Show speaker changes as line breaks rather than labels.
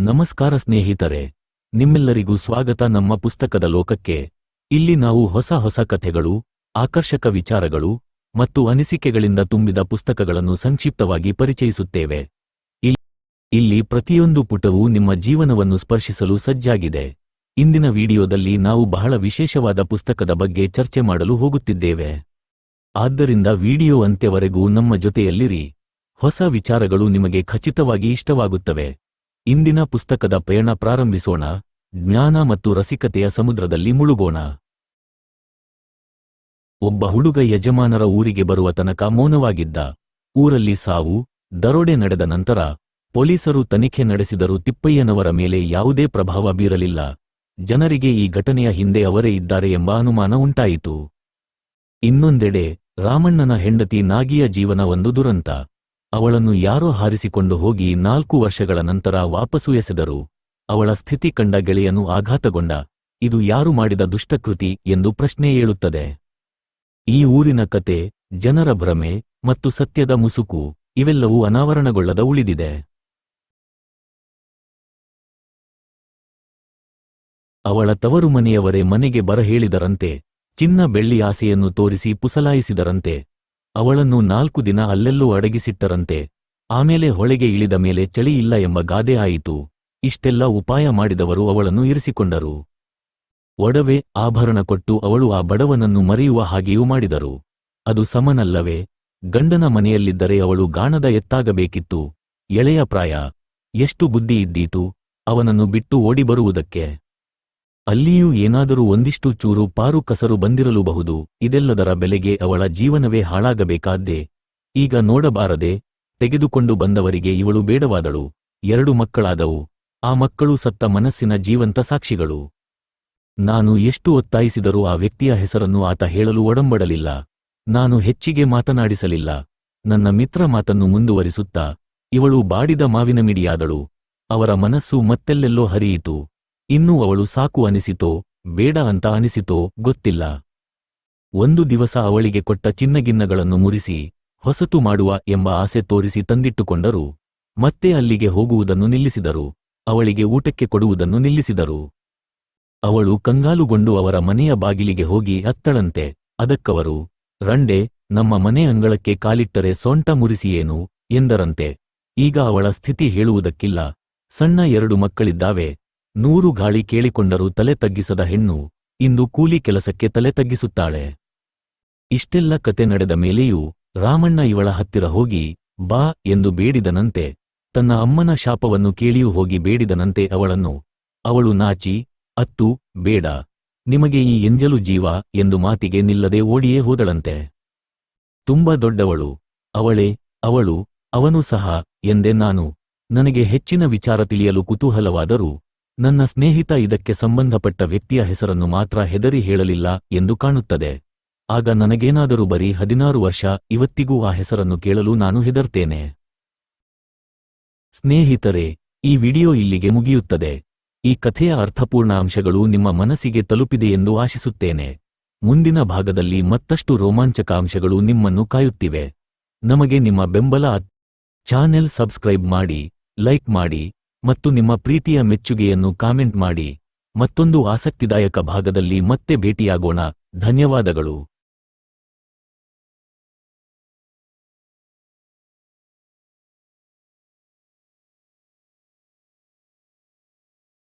ನಮಸ್ಕಾರ ಸ್ನೇಹಿತರೆ, ನಿಮ್ಮೆಲ್ಲರಿಗೂ ಸ್ವಾಗತ ನಮ್ಮ ಪುಸ್ತಕದ ಲೋಕಕ್ಕೆ. ಇಲ್ಲಿ ನಾವು ಹೊಸ ಹೊಸ ಕಥೆಗಳು, ಆಕರ್ಷಕ ವಿಚಾರಗಳು ಮತ್ತು ಅನಿಸಿಕೆಗಳಿಂದ ತುಂಬಿದ ಪುಸ್ತಕಗಳನ್ನು ಸಂಕ್ಷಿಪ್ತವಾಗಿ ಪರಿಚಯಿಸುತ್ತೇವೆ. ಇಲ್- ಇಲ್ಲಿ ಪ್ರತಿಯೊಂದು ಪುಟವೂ ನಿಮ್ಮ ಜೀವನವನ್ನು ಸ್ಪರ್ಶಿಸಲು ಸಜ್ಜಾಗಿದೆ. ಇಂದಿನ ವಿಡಿಯೋದಲ್ಲಿ ನಾವು ಬಹಳ ವಿಶೇಷವಾದ ಪುಸ್ತಕದ ಬಗ್ಗೆ ಚರ್ಚೆ ಮಾಡಲು ಹೋಗುತ್ತಿದ್ದೇವೆ. ಆದ್ದರಿಂದ ವಿಡಿಯೋ ಅಂತ್ಯವರೆಗೂ ನಮ್ಮ ಜೊತೆಯಲ್ಲಿರಿ. ಹೊಸ ವಿಚಾರಗಳು ನಿಮಗೆ ಖಚಿತವಾಗಿ ಇಷ್ಟವಾಗುತ್ತವೆ. ಇಂದಿನ ಪುಸ್ತಕದ ಪಯಣ ಪ್ರಾರಂಭಿಸೋಣ, ಜ್ಞಾನ ಮತ್ತು ರಸಿಕತೆಯ ಸಮುದ್ರದಲ್ಲಿ ಮುಳುಗೋಣ. ಒಬ್ಬ ಹುಡುಗ ಯಜಮಾನರ ಊರಿಗೆ ಬರುವ ತನಕ ಮೌನವಾಗಿದ್ದ. ಊರಲ್ಲಿ ಸಾವು, ದರೋಡೆ ನಡೆದ ನಂತರ, ಪೊಲೀಸರು ತನಿಖೆ ನಡೆಸಿದರೂ ತಿಪ್ಪಯ್ಯನವರ ಮೇಲೆ ಯಾವುದೇ ಪ್ರಭಾವ ಬೀರಲಿಲ್ಲ. ಜನರಿಗೆ ಈ ಘಟನೆಯ ಹಿಂದೆ ಅವರೇ ಇದ್ದಾರೆ ಎಂಬ ಅನುಮಾನ ಉಂಟಾಯಿತು. ಇನ್ನೊಂದೆಡೆ, ರಾಮಣ್ಣನ ಹೆಂಡತಿ ನಾಗಿಯ ಜೀವನ ಒಂದು ದುರಂತ. ಅವಳನ್ನು ಯಾರೋ ಹಾರಿಸಿಕೊಂಡು ಹೋಗಿ ನಾಲ್ಕು ವರ್ಷಗಳ ನಂತರ ವಾಪಸು ಎಸೆದರು. ಅವಳ ಸ್ಥಿತಿ ಕಂಡ ಗೆಳೆಯನು ಆಘಾತಗೊಂಡ, ಇದು ಯಾರು ಮಾಡಿದ ದುಷ್ಟಕೃತಿ? ಎಂದು ಪ್ರಶ್ನೆ ಏಳುತ್ತದೆ. ಈ ಊರಿನ ಕತೆ, ಜನರ ಭ್ರಮೆ ಮತ್ತು ಸತ್ಯದ ಮುಸುಕು, ಇವೆಲ್ಲವೂ ಅನಾವರಣಗೊಳ್ಳದ ಉಳಿದಿದೆ. ಅವಳ ತವರು ಮನೆಯವರೇ ಮನೆಗೆ ಬರಹೇಳಿದರಂತೆ, ಚಿನ್ನ ಬೆಳ್ಳಿ ಆಸೆಯನ್ನು ತೋರಿಸಿ ಪುಸಲಾಯಿಸಿದರಂತೆ ಅವಳನ್ನು ನಾಲ್ಕು ದಿನ ಅಲ್ಲೆಲ್ಲೂ ಅಡಗಿಸಿಟ್ಟರಂತೆ. ಆಮೇಲೆ ಹೊಳೆಗೆ ಇಳಿದ ಮೇಲೆ ಚಳಿ ಇಲ್ಲ ಎಂಬ ಗಾದೆ ಆಯಿತು. ಇಷ್ಟೆಲ್ಲ ಉಪಾಯ ಮಾಡಿದವರು ಅವಳನ್ನು ಇರಿಸಿಕೊಂಡರು. ಒಡವೆ, ಆಭರಣ ಕೊಟ್ಟು ಅವಳು ಆ ಬಡವನನ್ನು ಮರೆಯುವ ಹಾಗೆಯೂ ಮಾಡಿದರು. ಅದು ಸಮನಲ್ಲವೇ? ಗಂಡನ ಮನೆಯಲ್ಲಿದ್ದರೆ ಅವಳು ಗಾಣದ ಎತ್ತಾಗಬೇಕಿತ್ತು. ಎಳೆಯ ಪ್ರಾಯ. ಎಷ್ಟು ಬುದ್ಧಿ ಇದ್ದೀತು? ಅವನನ್ನು ಬಿಟ್ಟು ಓಡಿಬರುವುದಕ್ಕೆ. ಅಲ್ಲಿಯೂ ಏನಾದರೂ ಒಂದಿಷ್ಟು ಚೂರು ಪಾರು ಕಸರು ಬಂದಿರಲೂಬಹುದು, ಇದೆಲ್ಲದರ ಬೆಲೆಗೆ ಅವಳ ಜೀವನವೇ ಹಾಳಾಗಬೇಕಾದ್ದೇ? ಈಗ ನೋಡಬಾರದೆ, ತೆಗೆದುಕೊಂಡು ಬಂದವರಿಗೆ ಇವಳು ಬೇಡವಾದಳು, ಎರಡು ಮಕ್ಕಳಾದವು, ಆ ಮಕ್ಕಳು ಸತ್ತ ಮನಸ್ಸಿನ ಜೀವಂತ ಸಾಕ್ಷಿಗಳು. ನಾನು ಎಷ್ಟು ಒತ್ತಾಯಿಸಿದರೂ ಆ ವ್ಯಕ್ತಿಯ ಹೆಸರನ್ನು ಆತ ಹೇಳಲು ಒಡಂಬಡಲಿಲ್ಲ, ನಾನು ಹೆಚ್ಚಿಗೆ ಮಾತನಾಡಿಸಲಿಲ್ಲ, ನನ್ನ ಮಿತ್ರ ಮಾತನ್ನು ಮುಂದುವರಿಸುತ್ತಾ, ಇವಳು ಬಾಡಿದ ಮಾವಿನ ಮಿಡಿಯಾದಳು, ಅವರ ಮನಸ್ಸು ಮತ್ತೆಲ್ಲೆಲ್ಲೋ ಹರಿಯಿತು. ಇನ್ನೂ ಅವಳು ಸಾಕು ಅನಿಸಿತೋ, ಬೇಡ ಅಂತ ಅನಿಸಿತೋ ಗೊತ್ತಿಲ್ಲ. ಒಂದು ದಿವಸ ಅವಳಿಗೆ ಕೊಟ್ಟ ಚಿನ್ನಗಿನ್ನಗಳನ್ನು ಮುರಿಸಿ, ಹೊಸತು ಮಾಡುವ ಎಂಬ ಆಸೆ ತೋರಿಸಿ ತಂದಿಟ್ಟುಕೊಂಡರು. ಮತ್ತೆ ಅಲ್ಲಿಗೆ ಹೋಗುವುದನ್ನು ನಿಲ್ಲಿಸಿದರು. ಅವಳಿಗೆ ಊಟಕ್ಕೆ ಕೊಡುವುದನ್ನು ನಿಲ್ಲಿಸಿದರು. ಅವಳು ಕಂಗಾಲುಗೊಂಡು ಅವರ ಮನೆಯ ಬಾಗಿಲಿಗೆ ಹೋಗಿ ಅತ್ತಳಂತೆ, ಅದಕ್ಕವರು, ರಂಡೆ, ನಮ್ಮ ಮನೆ ಅಂಗಳಕ್ಕೆ ಕಾಲಿಟ್ಟರೆ ಸೊಂಟ ಮುರಿಸಿಯೇನು? ಎಂದರಂತೆ. ಈಗ ಅವಳ ಸ್ಥಿತಿ ಹೇಳುವುದಕ್ಕಿಲ್ಲ. ಸಣ್ಣ ಎರಡು ಮಕ್ಕಳಿದ್ದಾವೆ. ನೂರು ಗಾಳಿ ಕೇಳಿಕೊಂಡರೂ ತಲೆ ತಗ್ಗಿಸದ ಹೆಣ್ಣು ಇಂದು ಕೂಲಿ ಕೆಲಸಕ್ಕೆ ತಲೆ ತಗ್ಗಿಸುತ್ತಾಳೆ. ಇಷ್ಟೆಲ್ಲ ಕತೆ ನಡೆದ ಮೇಲೆಯೂ ರಾಮಣ್ಣ ಇವಳ ಹತ್ತಿರ ಹೋಗಿ, ಬಾ ಎಂದು ಬೇಡಿದನಂತೆ, ತನ್ನ ಅಮ್ಮನ ಶಾಪವನ್ನು ಕೇಳಿಯೂ ಹೋಗಿ ಬೇಡಿದನಂತೆ ಅವಳನ್ನು, ಅವಳು ನಾಚಿ, ಅತ್ತು, ಬೇಡ, ನಿಮಗೆ ಈ ಎಂಜಲು ಜೀವ ಎಂದು ಮಾತಿಗೆ ನಿಲ್ಲದೆ ಓಡಿಯೇ ಹೋದಳಂತೆ. ತುಂಬ ದೊಡ್ಡವಳು, ಅವಳೇ, ಅವಳು, ಅವನು ಸಹ ಎಂದೆ ನಾನು, ನನಗೆ ಹೆಚ್ಚಿನ ವಿಚಾರ ತಿಳಿಯಲು ಕುತೂಹಲವಾದರೂ ನನ್ನ ಸ್ನೇಹಿತ ಇದಕ್ಕೆ ಸಂಬಂಧಪಟ್ಟ ವ್ಯಕ್ತಿಯ ಹೆಸರನ್ನು ಮಾತ್ರ ಹೆದರಿ ಹೇಳಲಿಲ್ಲ ಎಂದು ಕಾಣುತ್ತದೆ. ಆಗ ನನಗೇನಾದರೂ ಬರೀ ಹದಿನಾರು ವರ್ಷ, ಇವತ್ತಿಗೂ ಆ ಹೆಸರನ್ನು ಕೇಳಲು ನಾನು ಹೆದರ್ತೇನೆ. ಸ್ನೇಹಿತರೆ, ಈ ವಿಡಿಯೋ ಇಲ್ಲಿಗೆ ಮುಗಿಯುತ್ತದೆ. ಈ ಕಥೆಯ ಅರ್ಥಪೂರ್ಣ ಅಂಶಗಳು ನಿಮ್ಮ ಮನಸ್ಸಿಗೆ ತಲುಪಿದೆಯೆಂದು ಆಶಿಸುತ್ತೇನೆ. ಮುಂದಿನ ಭಾಗದಲ್ಲಿ ಮತ್ತಷ್ಟು ರೋಮಾಂಚಕ ಅಂಶಗಳು ನಿಮ್ಮನ್ನು ಕಾಯುತ್ತಿವೆ. ನಮಗೆ ನಿಮ್ಮ ಬೆಂಬಲ ಚಾನೆಲ್ ಸಬ್ಸ್ಕ್ರೈಬ್ ಮಾಡಿ, ಲೈಕ್ ಮಾಡಿ ಮತ್ತು ನಿಮ್ಮ ಪ್ರೀತಿಯ ಮೆಚ್ಚುಗೆಯನ್ನು ಕಾಮೆಂಟ್ ಮಾಡಿ ಮತ್ತೊಂದು ಆಸಕ್ತಿದಾಯಕ ಭಾಗದಲ್ಲಿ ಮತ್ತೆ ಭೇಟಿಯಾಗೋಣ. ಧನ್ಯವಾದಗಳು.